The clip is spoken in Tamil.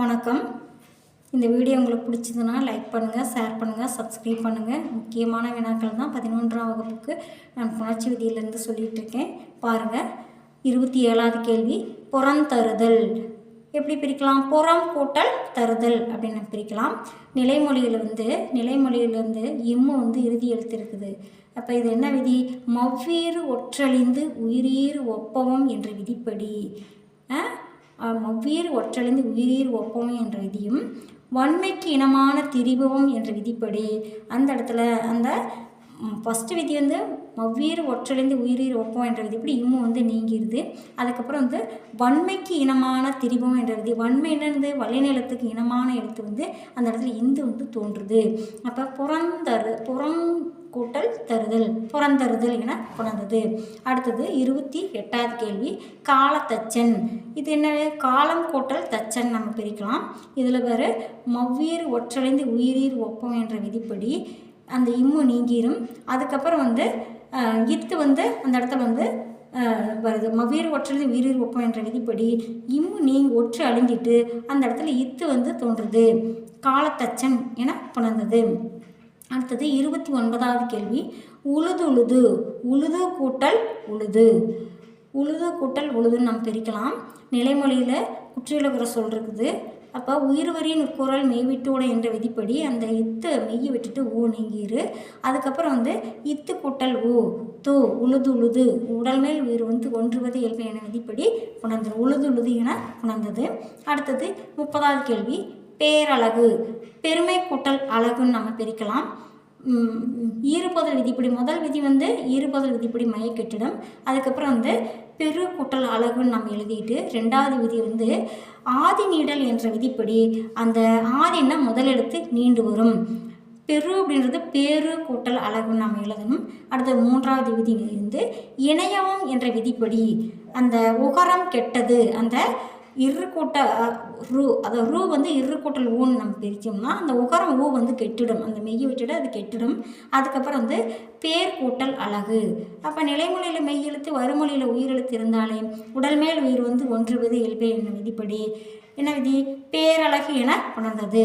வணக்கம். இந்த வீடியோ உங்களுக்கு பிடிச்சதுன்னா லைக் பண்ணுங்கள் ஷேர் பண்ணுங்கள் சப்ஸ்கிரைப் பண்ணுங்கள் முக்கியமான வினாக்கள் தான் பதினொன்றாம் வகுப்புக்கு நான் புணர்ச்சி விதியிலேருந்து சொல்லிகிட்டு இருக்கேன். பாருங்கள் இருபத்தி ஏழாவது கேள்வி புறந்தருதல் எப்படி பிரிக்கலாம்? புறம் கூட்டல் தருதல் அப்படின்னு பிரிக்கலாம். நிலைமொழியில் வந்து நிலைமொழியில் வந்து இம்மு வந்து இறுதி எழுத்து இருக்குது அப்போ இது என்ன விதி? மவ்வீறு ஒற்றழிந்து உயிரீறு ஒப்பவம் என்ற விதிப்படி. அஹ், மவ்வீர் ஒற்றழிந்து உயிரீர் ஒப்பவும் என்ற விதியும் வன்மைக்கு இனமான திரிபவம் என்ற விதிப்படி அந்த இடத்துல அந்த ஃபஸ்ட்டு விதி வந்து மவ்வீர் ஒற்றலேருந்து உயிரீர் ஒப்பம் என்ற விதிப்படி இம்மும் வந்து நீங்கிடுது அதுக்கப்புறம் வந்து வன்மைக்கு இனமான திரிபம் என்ற விதி வன்மை என்னது வலைநிலத்துக்கு இனமான எழுத்து வந்து அந்த இடத்துல இந்து வந்து தோன்றுது. அப்போ புறந்தரு புறம் கூட்டல் தருதல் புறந்தருதல் என கொண்டது அடுத்தது இருபத்தி எட்டாவது கேள்வி காலத்தச்சன். இது என்ன? காலம் கூட்டல் தச்சன் நம்ம பிரிக்கலாம். இதில் வேறு மவ்வீர் ஒற்றலைந்து உயிரீர் ஒப்பம் என்ற விதிப்படி அந்த இம்மு நீங்கிரும். அதுக்கப்புறம் வந்து இத்து வந்து அந்த இடத்துல வந்து வருது. மவீர் ஒற்றது வீரர் ஒப்பம் என்ற விதிப்படி இம்மு நீங்கி ஒற்று அழிஞ்சிட்டு அந்த இடத்துல இத்து வந்து தோன்றுது. காலத்தச்சன் என புணர்ந்தது. அடுத்தது இருபத்தி ஒன்பதாவது கேள்வி. உழுது உழுது உழுது கூட்டல் உழுது. உழுது கூட்டல் உழுதுன்னு நம்ம பிரிக்கலாம். நிலைமொழியில் குற்றியலுகிற சொல் இருக்குது. அப்போ உயிர்வரின் குரல் மெய்விட்டோட என்ற விதிப்படி அந்த இத்து மெய்யை விட்டுட்டு ஊ நீங்கிரு. அதுக்கப்புறம் வந்து இத்து கூட்டல் ஊ தூ உழுது உழுது உடல் மேல் உயிர் வந்து ஒன்றுவது இயல்பு என விதிப்படி உணர்ந்தது. உழுது உழுது என உணர்ந்தது. அடுத்தது முப்பதாவது கேள்வி பேரழகு பெருமை கூட்டல் அழகுன்னு நம்ம பிரிக்கலாம். ஈறுபதல் விதிப்படி முதல் விதி வந்து ஈறுபதல் விதிப்படி மைய கெட்டிடம் அதுக்கப்புறம் வந்து பெரு கூட்டல் அழகுன்னு நம்ம எழுதிட்டு ரெண்டாவது விதி வந்து ஆதி நீடல் என்ற விதிப்படி அந்த ஆதின்னா முதல் நீண்டு வரும். பெரு அப்படின்றது பேரு கூட்டல் அழகுன்னு நம்ம எழுதணும். அடுத்த மூன்றாவது விதி வந்து இணையவும் என்ற விதிப்படி அந்த உகரம் கெட்டது அந்த இரு கூட்ட ரூ அதாவது ரூ வந்து இரு கூட்டல் ஊன்னு நம்ம பிரித்தோம்னா அந்த உகரம் ஊ வந்து கெட்டிடும். அந்த மெய்யை விட்டுட்டு அது கெட்டிடும். அதுக்கப்புறம் வந்து பேர் கூட்டல் அழகு. அப்போ நிலைமொழியில் மெய் எழுத்து வறுமொழியில் உயிரெழுத்து இருந்தாலே உடல் மேல் உயிர் வந்து ஒன்றுவது இயல்பே என்ன விதிப்படி என்ன விதி? பேரழகு என உணர்ந்தது